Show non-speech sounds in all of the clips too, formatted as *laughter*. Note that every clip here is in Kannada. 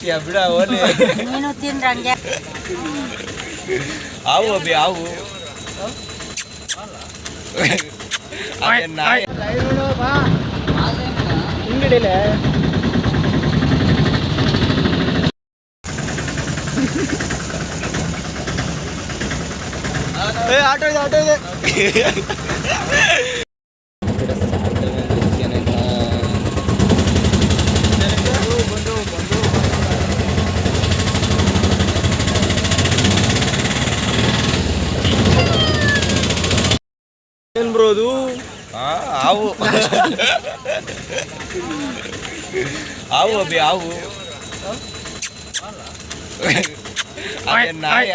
ಬಿಡ ಓಲೆ ನೀನು ತಿಂದ್ರಂಗೆ ಹಾವು ಅಭಿ ಹಾವು ಅದೇ ನಾಯಿ ಆಟೋ ಇದೆ ಆಟೋ ಇದೆ ಏನ್ ಬ್ರೋ ಅದು ಆ, ಹಾವು. ಹಾವು ಅಭಿ ಹಾವು. ನಾಯ.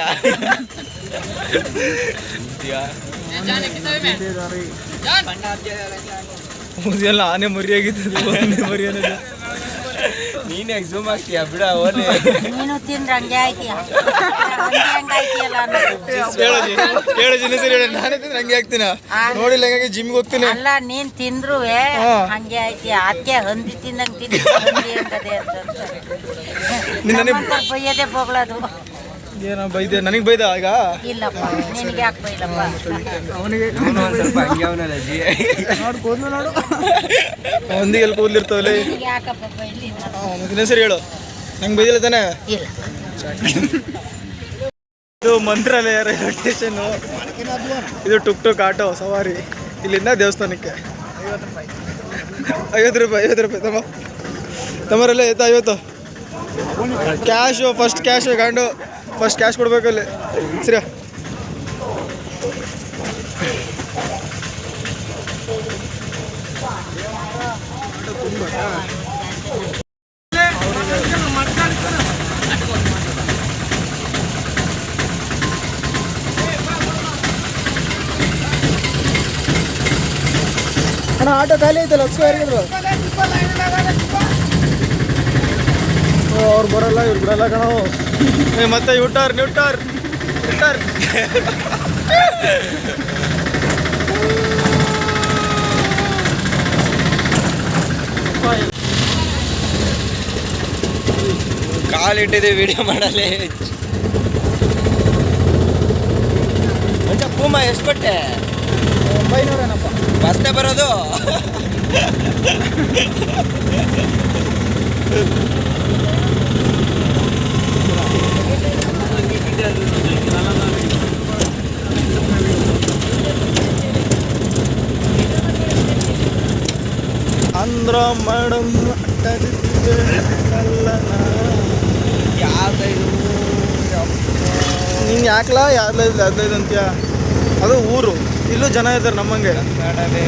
ಆನೆ ಮರಿಯಾಗಿತ್ತು. ಆನೆ ನೀನ್ ಎಕ್ಸಾಮ್ ಆಗ್ತೀಯ? ಬಿಡ ಓಲೆ. ನೀನು ತಿಂದ್ರಂಗೆ ಆಯ್ತೀಯ? ಹಂಗೆ ಆಯ್ತೀಯಲ್ಲ ಅನ್ನೋದು. ಹೇಳು ಜಿನ ಸರಿ ಹೇಳಿ. ನಾನೇ ತಿಂದ್ರೆ ಹಂಗೆ ಆಗ್ತೀನ? ನೋಡಿಲ್ಲ ಹಂಗಾಗಿ ಜಿಮ್ಗೆ ಹೋಗ್ತೀನಿ. ಅಲ್ಲ ನೀನ್ ತಿಂದ್ರು ಹಾ. ಹಂಗೆ ಆಯ್ತೀಯ? ಅದಕ್ಕೆ ಹಂದಿ ತಿಂದಂಗೆ ತಿಂದ ಹಂದಿ ಅಂತದೆ ಅಂತ. ಬೈಯದೆ ಬೊಗಳದು. ಏನೋ ಬೈದೆ ನನಗೆ ಬೈದ ಈಗ? ಇಲ್ಲಪ್ಪ ನಿನಗೆ ಯಾಕೆ ಬೈಲಪ್ಪ? ಅವನಿಗೆ ಅವ್ನು ಒಂದ್ ಸ್ವಲ್ಪ ಹಂಗೆ ಅವನಲ್ಲ ಜಿ. ನೋಡು ಕೂದಲು ನೋಡು. ಒಂದಿಗೆ ಎಲ್ಲಿ ಕೂದಲಿರ್ತಾವಲ್ಲಿ? ನಿನಗೆ ಯಾಕಪ್ಪ ಬೈಲಿ? ಮುಂದಿನ ಸರಿ ಹೇಳು. ನಂಗೆ ಬೈದಿಲ್ಲ ತಾನೆ? ಇಲ್ಲ. ಇದು ಮಂತ್ರಾಲಯ ರೈಲ್ವೆ ಸ್ಟೇಷನ್ನು ಇದು ಟುಕ್ ಟುಕ್ ಆಟೋ ಸವಾರಿ. ಇಲ್ಲಿಂದ ದೇವಸ್ಥಾನಕ್ಕೆ. ಐವತ್ತು ರೂಪಾಯಿ ಐವತ್ತು ರೂಪಾಯಿ ತಮ್ಮ ತಮ್ಮರಲ್ಲೇ ಎತ್ತ ಐವತ್ತು. ಕ್ಯಾಶು ಫಸ್ಟ್ ಕ್ಯಾಶು ಗಂಡು. ಫಸ್ಟ್ ಕ್ಯಾಶ್ ಕೊಡ್ಬೇಕು ಅಲ್ಲಿ ಸರಿ ಅಣ್ಣ ಆಟೋ ಖಾಲಿ ಐತಲ್ಲ ಹಚ್ಕೋ ಯಾರಿಗಾದ್ರು? ಅವ್ರು ಬರಲ್ಲ ಇವ್ರು ಬಿಡಲ್ಲ ಕಣೋ. ಏ ಮತ್ತೆ ಯೂಟರ್ ನ್ಯೂಟರ್ ನ್ಯೂಟರ್ ಕಾಲಿಟ್ಟಿದೆ ವಿಡಿಯೋ ಮಾಡಲೇ ಅಂತ ಪೂಮ ಎಷ್ಟು ಕೊಟ್ಟೆ? ಒಂಬೈನೂರೇನಪ್ಪ. ಬಸ್ತೆ ಬರೋದು? ಅಂದ್ರ ಮೇಡಮ್ ನೀನು. ಯಾಕಲ? ಯಾವ್ದೈದು ಹದಿನೈದು ಅಂತೀಯ? ಅದು ಊರು. ಇಲ್ಲೂ ಜನ ಇದ್ದಾರೆ ನಮ್ಮಂಗೆ. ಕನ್ನಡವೇ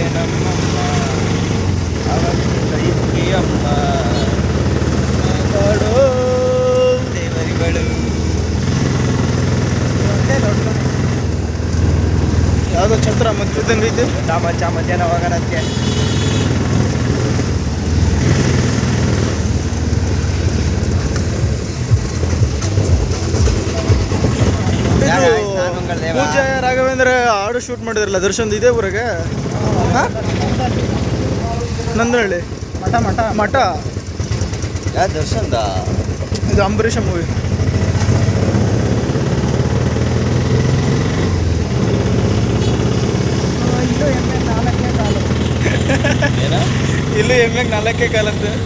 ನಮ್ಮಮ್ಮ ದೇವರುಗಳು. ಯಾವುದೋ ಛತ್ರ ಮತ್ತಿದ್ದಂಗೆ ಐತೆ ಚಾಮಚ ಮಧ್ಯಾಹ್ನ ಹೋಗೋಣಕ್ಕೆ. ಪೂಜಾ ರಾಘವೇಂದ್ರ ಹಾಡು ಶೂಟ್ ಮಾಡಿದ್ರಲ್ಲ ದರ್ಶನ್ ಇದೆ ಊರಾಗ? ನಂದನಹಳ್ಳಿ ಮಠ ಮಠ. ಮಠ? ಯಾ ದರ್ಶನ್ದ ಇದು ಅಂಬರೀಷ ಮೂವಿ ಏನ? ಇಲ್ಲೂ ಎಮ್ಮೆಗೆ ನಾಲ್ಕೇ ಕಾಲಂತೆ *laughs*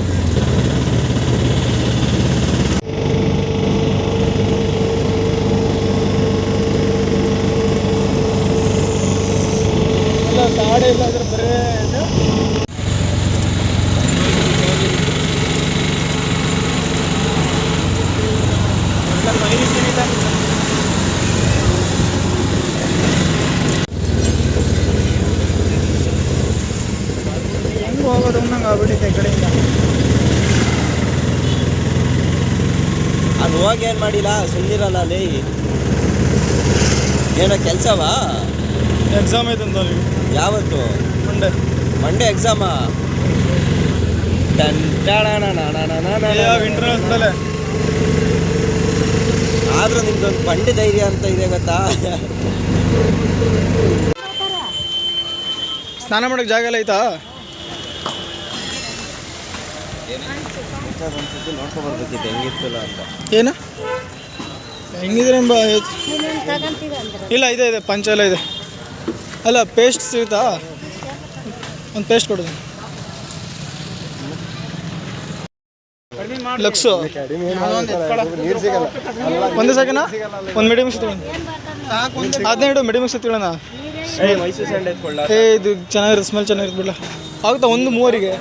ಇಲ್ಲ ಕಾಡೆ ಇಲ್ಲ ಅದ್ರ ಬರೇ ಇದು. ಎಲ್ಲ ಮೈಲಿ ತಿನ್ನಿಲ್ಲ. ಹೆಂಗ್ ಹೋಗೋದು ಅನ್ನಂಗೆ ಆಗ್ಬಿಟ್ಟಿದೆ ಈ ಕಡೆಯಿಂದ ಅದು ಹೋಗಿ ಏನು ಮಾಡಿಲ್ಲ ಸುಮ್ಮನಿರಲ್ಲ ಅಲ್ಲಿ. ಏನೋ ಕೆಲಸವಾ? ಎಕ್ಸಾಮ್ ಐತೆ ಅಂತ ನೀವು? ಯಾವತ್ತು? ಮಂಡೆ ಮಂಡೇ ಎಕ್ಸಾಮ ಆದ್ರೂ ನಿಮ್ದೊಂದು ಬಂಡೆ ಧೈರ್ಯ ಅಂತ ಇದೆ ಗೊತ್ತಾ? ಸ್ನಾನ ಮಾಡೋಕೆ ಜಾಗ ಎಲ್ಲ ಐತಾ? ಒಂದ್ಸತಿ ಅಂತ. ಏನು? ಹೆಂಗಿದ್ರೆ ಎಂಬ ಇಲ್ಲ ಇದೆ ಇದೆ ಪಂಚ ಎಲ್ಲ ಇದೆ. ಅಲ್ಲ ಪೇಸ್ಟ್ ಸಿಗುತ್ತಾ? ಒಂದು ಪೇಸ್ಟ್ ಕೊಡು ಲಕ್ಸು. ಒಂದೇ ಸಾಕಿನ ಒಂದು ಮಿಡಿಯಮ್ ಸಿಗ್ತೀನಿ ಹದಿನೈದು ಮಿಡಿಯಮ್ ಎತ್ಕೊಳ್ಳ ಏ ಇದು ಚೆನ್ನಾಗಿರುತ್ತೆ ಸ್ಮೆಲ್ ಚೆನ್ನಾಗಿರುತ್ತೆ ಬಿಡಲ್ಲ ಆಗುತ್ತಾ ಒಂದು ಮೂವರಿಗೆ.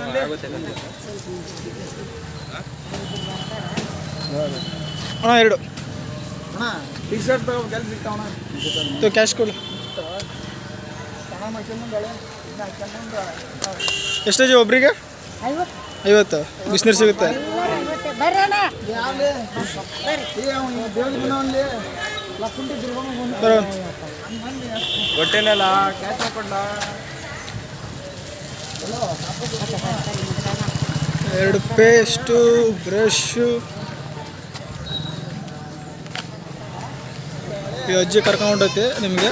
ಅಣ್ಣ ಎರಡು. ಇದು ಕ್ಯಾಶ್ ಕೊಡು. ಎಷ್ಟು ಜಿ ಒಬ್ರಿಗೆ? ಐವತ್ತು. ಬಿಸಿನೀರು ಸಿಗುತ್ತೆ. ಬರೋ. ಹೊಟ್ಟೆನಲ್ಲ ಕ್ಯಾಶ್ ಹಾಕೊಂಡ ಎರಡು ಪೇಸ್ಟು ಬ್ರಷು ಈ ಅಜ್ಜಿ ಕರ್ಕೊಂಡು ಹೊಂಟೈತೆ ನಿಮಗೆ.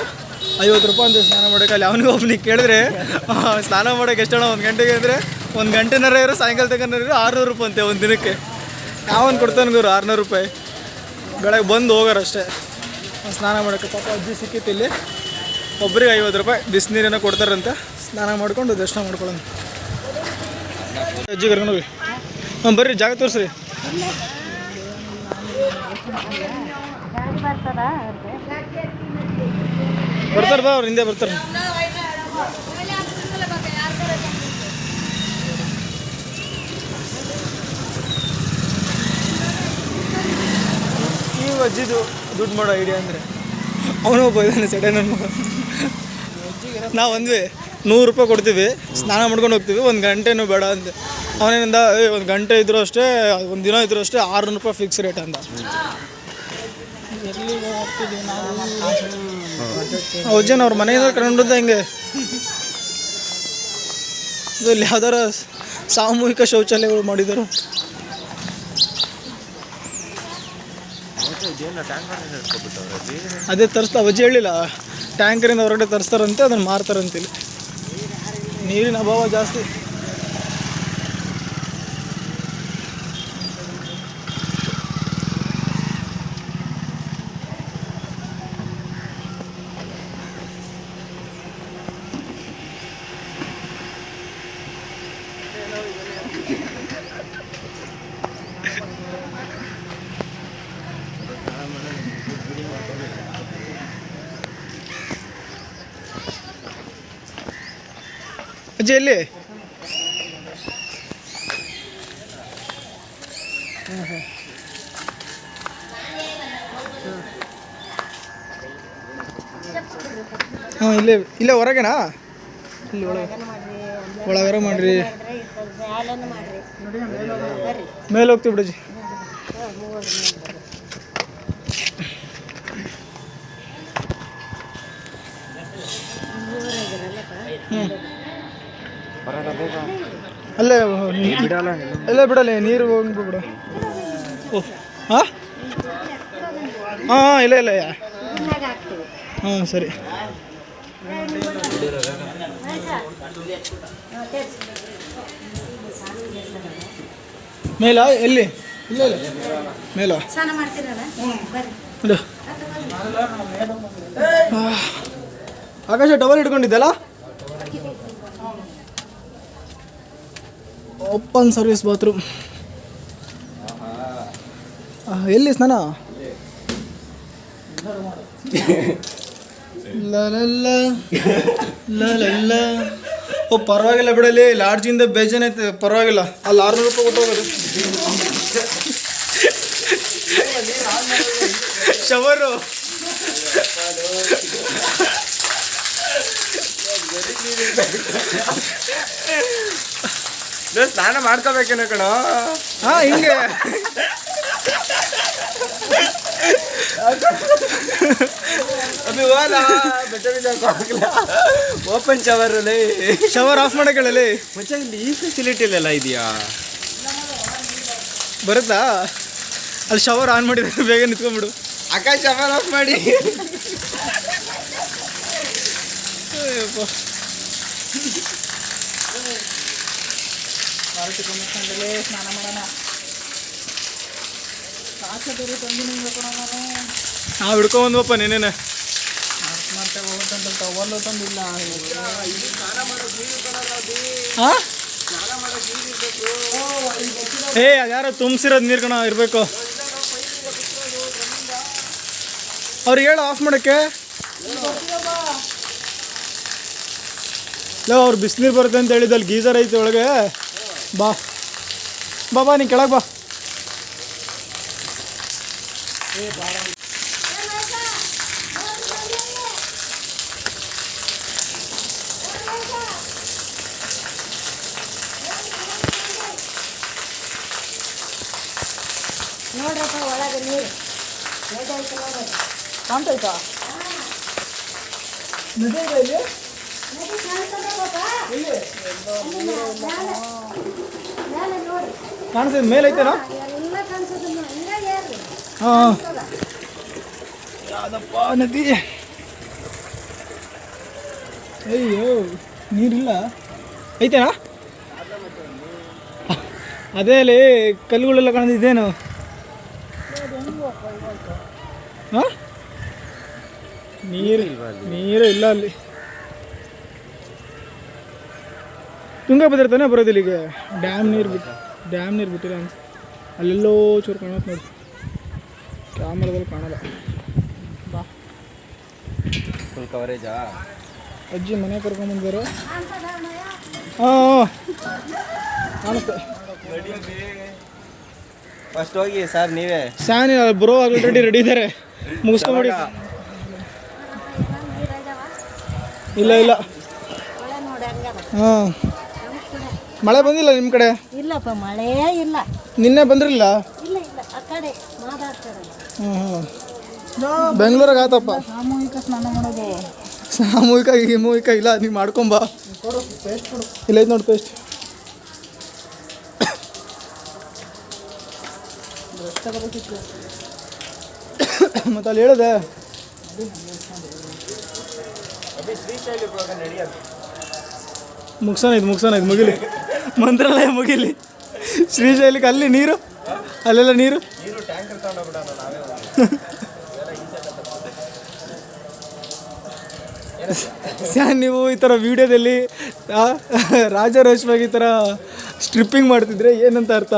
ಐವತ್ತು ರೂಪಾಯಿ ಅಂತ ಸ್ನಾನ ಮಾಡೋಕೆ ಅಲ್ಲಿ ಅವನಿಗೆ ಒಬ್ಬನಿಗೆ ಕೇಳಿದ್ರೆ ಸ್ನಾನ ಮಾಡೋಕೆ ಎಷ್ಟಣ್ಣ? ಒಂದು ಗಂಟೆಗೆ ಅಂದರೆ ಒಂದು ಗಂಟೆನಾರ ಇರೋ, ಸಾಯಂಕಾಲ ತಗೊಂಡ್ರೆ ಆರುನೂರು ರೂಪಾಯಿ ಅಂತೆ ಒಂದು ದಿನಕ್ಕೆ. ಯಾವನ್ ಕೊಡ್ತಾನೆ ಗುರು, ಆರುನೂರು ರೂಪಾಯಿ. ಬೆಳಗ್ಗೆ ಬಂದು ಹೋಗೋರು ಅಷ್ಟೇ ಸ್ನಾನ ಮಾಡೋಕ್ಕೆ ಪಾಪ ಅಜ್ಜಿ ಸಿಕ್ಕಿತ್ತು ಇಲ್ಲಿ. ಒಬ್ರಿಗೆ ಐವತ್ತು ರೂಪಾಯಿ ಬಿಸಿನೀರೇನೋ ಕೊಡ್ತಾರಂತೆ. ಸ್ನಾನ ಮಾಡ್ಕೊಂಡು ದರ್ಶನ ಮಾಡ್ಕೊಳ್ಳೋಣ. ಅಜ್ಜಿ ಕರ್ಕೊಂಡು ಹೋಗಿ. ಹಾಂ ಬರ್ರಿ, ಜಾಗ ತೋರಿಸ್ರಿ. ಬರ್ತಾರೆ ಬಾ ಅವ್ರು ಹಿಂದೆ ಬರ್ತಾರೆ. ಈ ಅಜ್ಜಿದು ದುಡ್ಡು ಮಾಡೋ ಐಡಿಯಾ ಅಂದರೆ? ಅವನು ಒಬ್ಬ ಇದ್ದಾನೆ ಸೆಡೆ ನನ್ನ ಮಗ ನಾವು ಅಂದ್ವಿ ನೂರು ರೂಪಾಯಿ ಕೊಡ್ತೀವಿ ಸ್ನಾನ ಮಾಡ್ಕೊಂಡು ಹೋಗ್ತೀವಿ ಒಂದು ಗಂಟೆನೂ ಬೇಡ ಅಂತ ಅವನೇನಿಂದ ಏ, ಒಂದು ಗಂಟೆ ಇದ್ರೂ ಅಷ್ಟೇ, ಒಂದು ದಿನ ಇದ್ರೂ ಅಷ್ಟೇ ಆರುನೂರು ರೂಪಾಯಿ ಫಿಕ್ಸ್ ರೇಟ್ ಅಂತ ಅಜ್ಜನ ಅವ್ರ ಮನೆಯಿಂದ ಕಂಡು ಹೆಂಗೆ? ಇಲ್ಲಿ ಯಾವ್ದಾರ ಸಾಮೂಹಿಕ ಶೌಚಾಲಯಗಳು ಮಾಡಿದರು? ಅದೇ ತರಿಸ್ತಾ, ಅಜ್ಜಿ ಹೇಳಿಲ್ಲ, ಟ್ಯಾಂಕರಿಂದ ಹೊರಗಡೆ ತರಿಸ್ತಾರಂತೆ, ಅದನ್ನು ಮಾರ್ತಾರಂತಿಲ್ಲ ನೀರಿನ ಅಭಾವ ಜಾಸ್ತಿ. ಅಜ್ಜಿ ಎಲ್ಲಿ ಹಾಂ ಇಲ್ಲೇ ಇಲ್ಲೇ ಹೊರಗೆನಾ? ಇಲ್ಲಿ ಒಳಗೆ ಒಳಗರ ಮಾಡ್ರಿ. ಮೇಲೆ ಹೋಗ್ತೀವಿ ಬಿಡಜ್ಜಿ ಅಲ್ಲೇ ಅಲ್ಲೇ ಬಿಡಲ್ಲ ನೀರು ಹೋಗಿ ಬಿಡು. ಓ ಹಾಂ ಹಾಂ ಇಲ್ಲ ಇಲ್ಲ ಹಾಂ ಸರಿ. ಮೇಲ ಎಲ್ಲಿ? ಇಲ್ಲ ಇಲ್ಲ. ಮೇಲ. ಆಕಾಶ ಟವಲ್ ಇಟ್ಕೊಂಡಿದ್ದಲ್ಲ ಓಪನ್ ಸರ್ವಿಸ್ ಬಾತ್ರೂಮ್. ಎಲ್ಲಿ ಸ್ನಾನ. ಓ, ಪರವಾಗಿಲ್ಲ ಬಿಡಲಿ ಲಾಡ್ಜಿಂದ ಬೇಜಾನೈತೆ ಪರವಾಗಿಲ್ಲ. ಅಲ್ಲಿ ಆರ್ನೂರು ರೂಪಾಯಿ ಕೊಟ್ಟು ಹೋಗೋದು ಶವರು. ಸ್ನಾನ ಮಾಡ್ಕೋಬೇಕೇನೋ ಕಣ. ಹಾ ಹಿಂಗೆ. ಅದು ಓಪನ್ ಶವರ್ ಶವರ್ ಆಫ್ ಮಾಡಕ್ಕೇಳಲಿ ಮಚ್ಚ ಇಲ್ಲಿ ಈ ಫೆಸಿಲಿಟಿ ಎಲ್ಲ ಇದೆಯಾ? ಬರುತ್ತಾ? ಅಲ್ಲಿ ಶವರ್ ಆನ್ ಮಾಡಿದ್ರೆ ಬೇಗ ನಿಂತ್ಕೊಂಡ್ಬಿಡು. ಆಕಾಶ ಶವರ್ ಆಫ್ ಮಾಡಿ. ಅಯ್ಯಪ್ಪ. ನಾವು ಹಿಡ್ಕೊಂಬಂದ್ವಪ್ಪ ನೀನೇನೆ ಹಾಂ ಏ ಅದ್ಯಾರೋ ತುಂಬಿಸಿರೋದು ನೀರು ಕಣ ಇರಬೇಕು. ಅವ್ರಿಗೆ ಹೇಳು ಆಫ್ ಮಾಡೋಕ್ಕೆ. ಇಲ್ಲ ಅವ್ರು ಬಿಸಿನೀರು ಬರುತ್ತೆ ಅಂತ ಹೇಳಿದಲ್ಲಿ ಗೀಸರ್ ಐತೆ ಒಳಗೆ. ಬಾ ಬಾ ಬಾ ನೀ ಕೆಳಗೆ ಬಾ ನೋಡ್ರಪ್ಪ ಒಳಗೆ ನೀರು ಕಾಣ್ತೈತಾ ಕಾಣಿಸ್ತದೆ ಮೇಲೈತೇನಾ ಹಾಂ ಯಾವ್ದಪ್ಪ ನದಿ? ಅಯ್ಯೋ, ನೀರಿಲ್ಲ. ಐತೆನಾ? ಅದೇ ಅಲ್ಲಿ ಕಲ್ಲುಗಳೆಲ್ಲ ಕಾಣಿದ್ದೇನು ಹಾಂ? ನೀರು ನೀರು ಇಲ್ಲ ಅಲ್ಲಿ. ತುಂಗಭದ್ರ ತಾನೇ ಬರೋದಿಲ್ಲ ಇಲ್ಲಿಗೆ ಡ್ಯಾಮ್ ನೀರು ಬಿಟ್ಟು ಡ್ಯಾಮ್ ನೀರು ಬಿಟ್ಟಿಲ್ಲ ಅನ್ಸ ಅಲ್ಲೆಲ್ಲೋ ಚೂರು ಕಾಣತ್ತೆ ನೋಡಿ. ಕ್ಯಾಮ್ರಾದಲ್ಲಿ ಕಾಣಲ್ಲ. ಬಾ. ಫುಲ್ ಕವರೇಜಾ ಅಜ್ಜಿ ಮನೆ ಕರ್ಕೊಂಬಂದರು ಹಾಂ ಕಾಣುತ್ತೆ. ಫಸ್ಟ್ ಹೋಗಿ ಸರ್ ನೀವೇ. ಸ್ಯಾನಿ ಬ್ರೋ ಆಲ್ರೆಡಿ ರೆಡಿ ಇದ್ದಾರೆ ಮುಗಿಸ್ಕೊಂಬಿಡಿ ಇಲ್ಲ ಇಲ್ಲ. ಹಾಂ. ಮಳೆ ಬಂದಿಲ್ಲ ನಿಮ್ಮ ಕಡೆ? ಇಲ್ಲಪ್ಪ ಮಳೆ ಇಲ್ಲ. ನಿನ್ನೆ ಬಂದಿರಲಿಲ್ಲ ಇಲ್ಲ ಇಲ್ಲ ಆ ಕಡೆ ಮಾತಾಡ್ತಾರಲ್ಲ ಹ್ಞೂ ಹ್ಞೂ ಆತಪ್ಪ. ಸಾಮೂಹಿಕ ಸ್ನಾನ ಮಾಡೋದು. ಸಾಮೂಹಿಕ ಹಿಮೂಹಿಕ ಇಲ್ಲ ನೀವು ಮಾಡ್ಕೊಂಬ. ಇಲ್ಲ ಐತೆ ನೋಡಿ ಪೇಸ್ಟ್ ಮತ್ತೆ ಅಲ್ಲಿ ಹೇಳಿದೆ? ಮುಗ್ಸೋಣ ಇದು ಮುಗ್ಸೋಣ ಇದು ಮುಗಿಲಿ. ಮಂತ್ರಾಲಯ ಮುಗಿಲಿ. ಶ್ರೀಶೈಲಿಗೆ ಅಲ್ಲಿ ನೀರು? ಅಲ್ಲೆಲ್ಲ ನೀರು? ಸ್ಯಾನ್ ನೀವು ಈ ಥರ ವಿಡಿಯೋದಲ್ಲಿ ರಾಜ ರೇಷ್ಮೆಗೆ ಈ ಥರ ಸ್ಟ್ರಿಪ್ಪಿಂಗ್ ಮಾಡ್ತಿದ್ರೆ ಏನಂತ ಅರ್ಥ?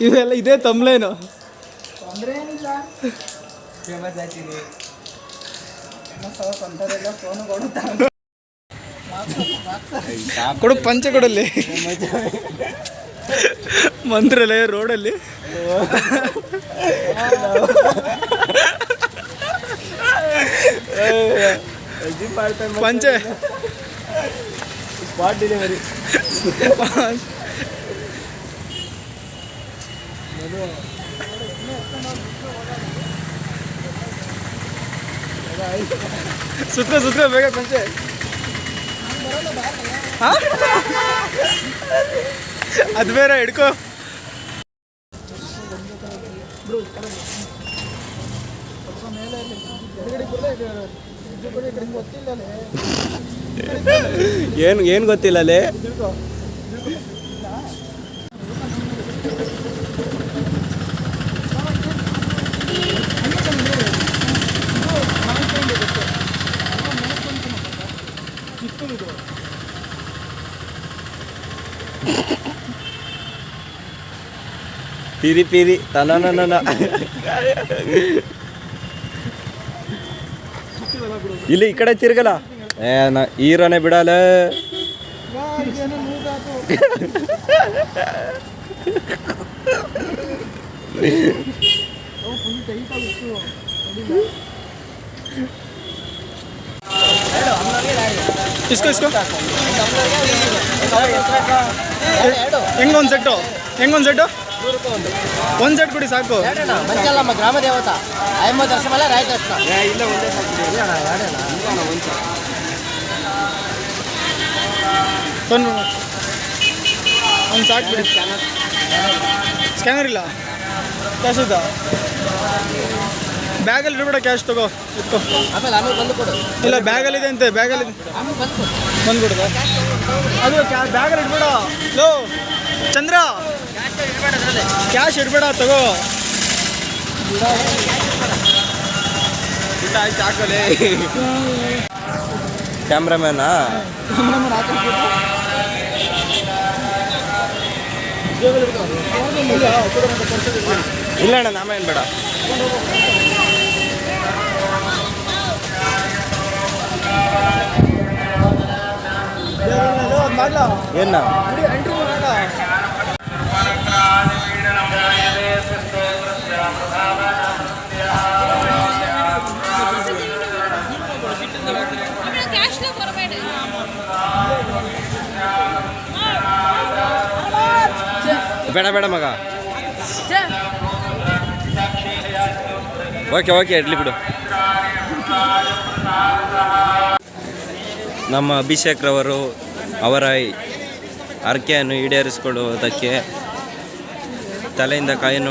ಇವೆಲ್ಲ ಇದೇ ತಮ್ಲೇನು *laughs* ಕೊಡು ಪಂಚ ಕೊಡಲ್ಲಿ. ಮಂತ್ರಾಲಯ ರೋಡಲ್ಲಿ. ಪಂಚ. ಡೆಲಿವರಿ ಸುತ್ತ ಸುತ್ತ ಬೇಗ ಪಂಚೆ? ಅದು ಬೇರೆ ಹಿಡ್ಕೋ. ಏನು ಏನು ಗೊತ್ತಿಲ್ಲ ಅಲ್ಲೇ ಪಿರಿ ತನನ ಇಲ್ಲಿ ಈ ಕಡೆ ತಿರ್ಗಲ್ಲ. ಏ, ನಾ, ಈರನೆ ಬಿಡಲ್ಲ. ಇಸ್ಕೋ ಇಸ್ಕೋ. ಹೆಂಗ ಒಂದು ಸೆಟ್ಟು ಹೆಂಗೊಂದು ಸೆಟ್ಟು ಒಂದು ಸೆಟ್ ಕೊಡಿ ಸಾಕು. ಮಂಚಲ್ಲಮ್ಮ ಗ್ರಾಮ ದೇವತಾ. ಐವತ್ತು ವರ್ಷ ಮೇಲೆ ರಾಯ ದರ್ಶನ ಇಲ್ಲ ಒಂದೇ ಒಂದು ಒಂದು ಸಾಕು ಬಿಡಿ. ಸ್ಕ್ಯಾನರ್ ಇಲ್ಲ. ಕ್ಯಾಶ್ ಇದ್ದ ಬ್ಯಾಗಲ್ಲಿ ಇರ್ಬೇಡ ಕ್ಯಾಶ್ ತಗೋ ಇಟ್ಕೋ ಆಮೇಲೆ ಆಮೇಲೆ ಬಂದು ಕೊಡು. ಇಲ್ಲ ಬ್ಯಾಗಲ್ಲಿದೆ ಅಂತೆ ಬ್ಯಾಗಲ್ಲಿ ಬಂದ್ಬಿಡ್ದು ಬಂದು ಕೊಡು. ಬಂದ್ಬಿಡ್ದ. ಅದು ಬ್ಯಾಗಲ್ಲಿ ಇಡ್ಬೇಡ. ಲೋ ಚಂದ್ರ. ಕ್ಯಾಶ್ ಇಡ್ಬೇಡ ತಗೋ ಇಲ್ಲ ಆಯ್ತು ಹಾಕೋಲೆ ಕ್ಯಾಮ್ರಾಮ್ಯಾನಾ ಇಲ್ಲ ಅಣ್ಣ ನಾಮೇನು ಬೇಡ ಮಾಡ್ಲಾ ಏನ ಬೇಡ ಬೇಡ ಮಗ. ಓಕೆ ಓಕೆ ಇಡ್ಲಿ ಬಿಡು. ನಮ್ಮ ಅಭಿಷೇಕ್ ರವರು ಅವರ ಹರಕೆಯನ್ನು ಈಡೇರಿಸಿಕೊಳ್ಳುವುದಕ್ಕೆ ತಲೆಯಿಂದ ಕಾಯನ್ನು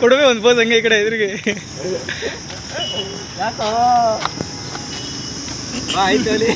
ಕೊಡುವೆ ಒಂದು ಪೋಸ್ ಹಂಗೆ ಈ ಕಡೆ ಎದುರಿಗೆ. ಆಯ್ತು ಅಲ್ಲಿ.